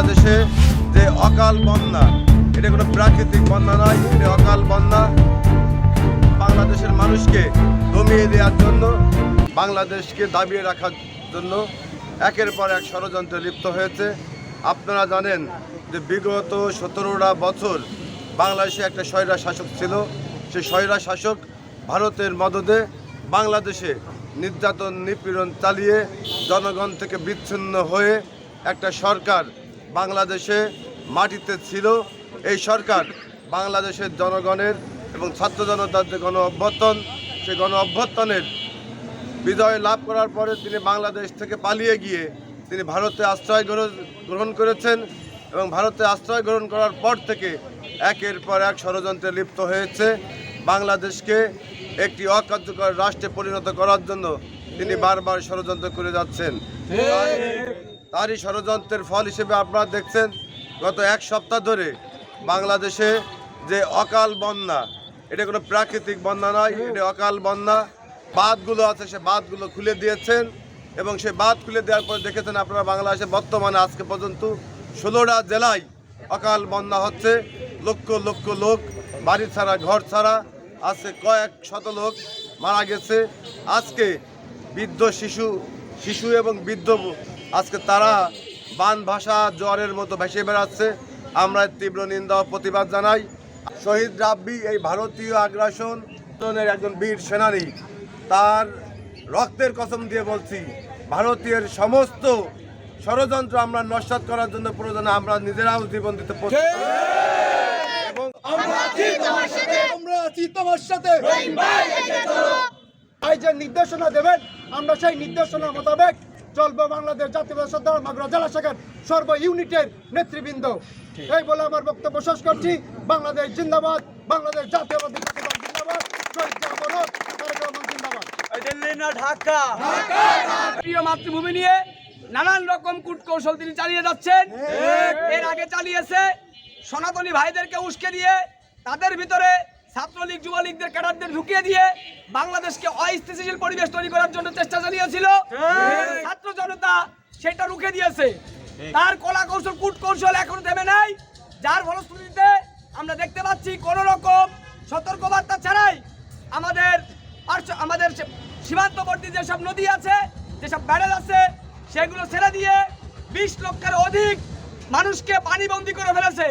বাংলাদেশে যে অকাল বন্যা, এটা কোনো প্রাকৃতিক বন্যা নয়, এটা অকাল বন্যা। বাংলাদেশের মানুষকে দমিয়ে দেওয়ার জন্য, বাংলাদেশকে দাবিয়ে রাখার জন্য একের পর এক ষড়যন্ত্রে লিপ্ত হয়েছে। আপনারা জানেন যে বিগত সতেরোটা বছর বাংলাদেশে একটা স্বৈরা শাসক ছিল। সেই স্বৈরা শাসক ভারতের মদদে বাংলাদেশে নির্যাতন নিপীড়ন চালিয়ে জনগণ থেকে বিচ্ছিন্ন হয়ে একটা সরকার বাংলাদেশে মাটিতে ছিল। এই সরকার বাংলাদেশের জনগণের এবং ছাত্র জনতার যে গণ অভ্যর্থন সেই গণ অভ্যর্থনের বিজয় লাভ করার পরে তিনি বাংলাদেশ থেকে পালিয়ে গিয়ে তিনি ভারতে আশ্রয় গ্রহ- গ্রহণ করেছেন এবং ভারতে আশ্রয় গ্রহণ করার পর থেকে একের পর এক ষড়যন্ত্রে লিপ্ত হয়েছে। বাংলাদেশকে একটি অকার্যকর রাষ্ট্রে পরিণত করার জন্য তিনি বারবার ষড়যন্ত্র করে যাচ্ছেন। তারই ষড়যন্ত্রের ফল হিসেবে আপনারা দেখছেন, গত এক সপ্তাহ ধরে বাংলাদেশে যে অকাল বন্যা, এটা কোনো প্রাকৃতিক বন্যা নয়, এটা অকাল বন্যা। বাঁধগুলো আছে, সে বাঁধগুলো খুলে দিয়েছেন এবং সে বাঁধ খুলে দেওয়ার পর দেখেছেন আপনারা বাংলাদেশে বর্তমানে আজকে পর্যন্ত ষোলোটা জেলায় অকাল বন্যা হচ্ছে। লক্ষ লক্ষ লোক বাড়ি ছাড়া, ঘর ছাড়া, আজকে কয়েক শত লোক মারা গেছে। আজকে বৃদ্ধ শিশু শিশু এবং বৃদ্ধ আজকে তারা বান ভাষা জ্বরের মতো ভেসে বেড়াচ্ছে। আমরা তীব্র নিন্দা প্রতিবাদ জানাই। শহীদ রাব্বি এই ভারতীয় আগ্রাসন একজন বীর সেনানী তার রক্তের কসম দিয়ে বলছি ভারতীয়ের সমস্ত ষড়যন্ত্র আমরা নস্বাত করার জন্য প্রয়োজনে আমরা নিজেরাও জীবন দিতে এবং আমরা আছি তোমার সাথে। ভাই যে নির্দেশনা দেবেন আমরা সেই নির্দেশনা মোতাবেক চলবো বাংলাদেশ জাতীয় সর্দার মাগরা জেলা শাখার সর্ব ইউনিটের নেতৃবৃন্দ। এই বলে আমার বক্তব্য শেষ করছি। বাংলাদেশ জিন্দাবাদ বাংলাদেশ জিন্দাবাদ ঢাকা। প্রিয় মাতৃভূমি নিয়ে নানান রকম কূটকৌশল তিনি চালিয়ে যাচ্ছেন। এর আগে চালিয়েছে সনাতনী ভাইদেরকে উস্কে দিয়ে তাদের ভিতরে ছাত্রলীগ যুবলীগদের ক্যাডারদের ঢুকিয়ে দিয়ে বাংলাদেশকে অস্থিতিশীল পরিবেশ তৈরি করার জন্য চেষ্টা চালিয়েছিল ছাত্র জনতা সেটা রুখে দিয়েছে। তার কলা কৌশল কূট কৌশল এখনও থেমে নাই। যার ফলশ্রুতিতে আমরা দেখতে পাচ্ছি কোন রকম সতর্কবার্তা ছাড়াই আমাদের আমাদের সীমান্তবর্তী যেসব নদী আছে যেসব ব্যারেজ আছে সেগুলো ছেড়ে দিয়ে বিশ লক্ষের অধিক মানুষকে পানিবন্দী করে ফেলেছে।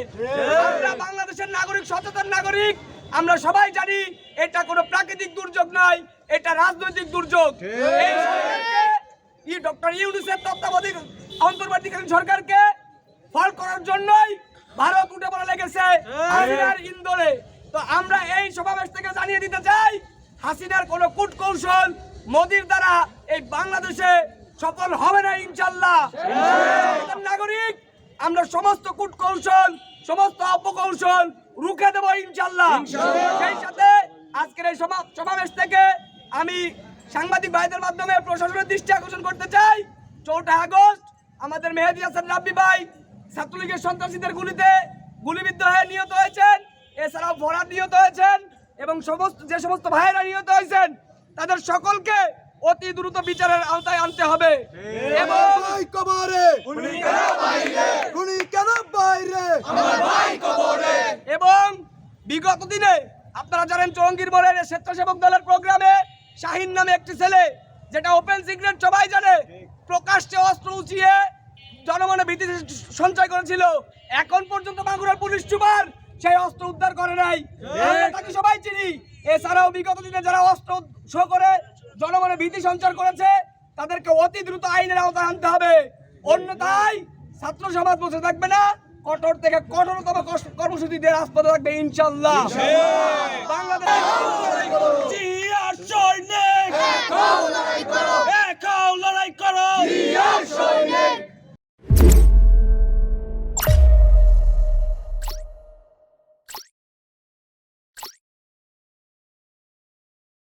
আমরা বাংলাদেশের নাগরিক সচেতন নাগরিক আমরা সবাই জানি এটা কোনো প্রাকৃতিক দুর্যোগ নয় এটা রাজনৈতিক দুর্যোগ। ডক্টর ইউনুসের তত্ত্বাবধায়ক অন্তর্বর্তীকালীন সরকারকে ফল করার জন্যই ভারত উঠে পড়া লেগেছে হাসিনার ইন্দোরে। তো আমরা এই সমাবেশ থেকে জানিয়ে দিতে চাই হাসিনার কোনো কূট কৌশল মোদির দ্বারা এই বাংলাদেশে সফল হবে না ইনশাল্লাহ। নাগরিক আমরা সমস্ত কূট কৌশল সমস্ত অপকৌশল রুখে দেবো ইনশাল্লাহ সেই সাথে আজকের এই সমা- সমাবেশ থেকে আমি সাংবাদিক ভাইদের মাধ্যমে প্রশাসনের দৃষ্টি আকর্ষণ করতে চাই। চৌঠা আগস্ট আমাদের মেহেদি হাসান রাব্বি ভাই ছাত্রলীগের সন্ত্রাসীদের গুলিতে গুলিবিদ্ধ হয়ে নিহত হয়েছেন। এছাড়াও ভরাট নিহত হয়েছেন এবং সমস্ত যে সমস্ত ভাইয়েরা নিহত হয়েছেন তাদের সকলকে অতি দ্রুত বিচারের আওতায় আনতে হবে। এবং কেন বাইরে এবং বিগত দিনে আপনারা জানেন চৌঙ্গির মোড়ের স্বেচ্ছাসেবক দলের প্রোগ্রামে শাহিন নামে একটি ছেলে যেটা ওপেন সিক্রেট সবাই জানে প্রকাশ্যে অস্ত্র উঁচিয়ে জনমনে ভীতি সঞ্চয় করেছিল। এখন পর্যন্ত মাগুরার পুলিশ সুপার সেই অস্ত্র উদ্ধার করে নাই। তাকে সবাই চিনি। এছাড়াও বিগত দিনে যারা অস্ত্র শো করে জনমনে ভীতি সঞ্চার করেছে তাদেরকে অতি দ্রুত আইনের আওতায় আনতে হবে। অন্যথায় ছাত্র সমাজ বসে থাকবে না। কঠোর থেকে কঠোরতম কর্মসূচি দিয়ে রাজপথে থাকবে ইনশাল্লাহ বাংলাদেশ লড়াই করো।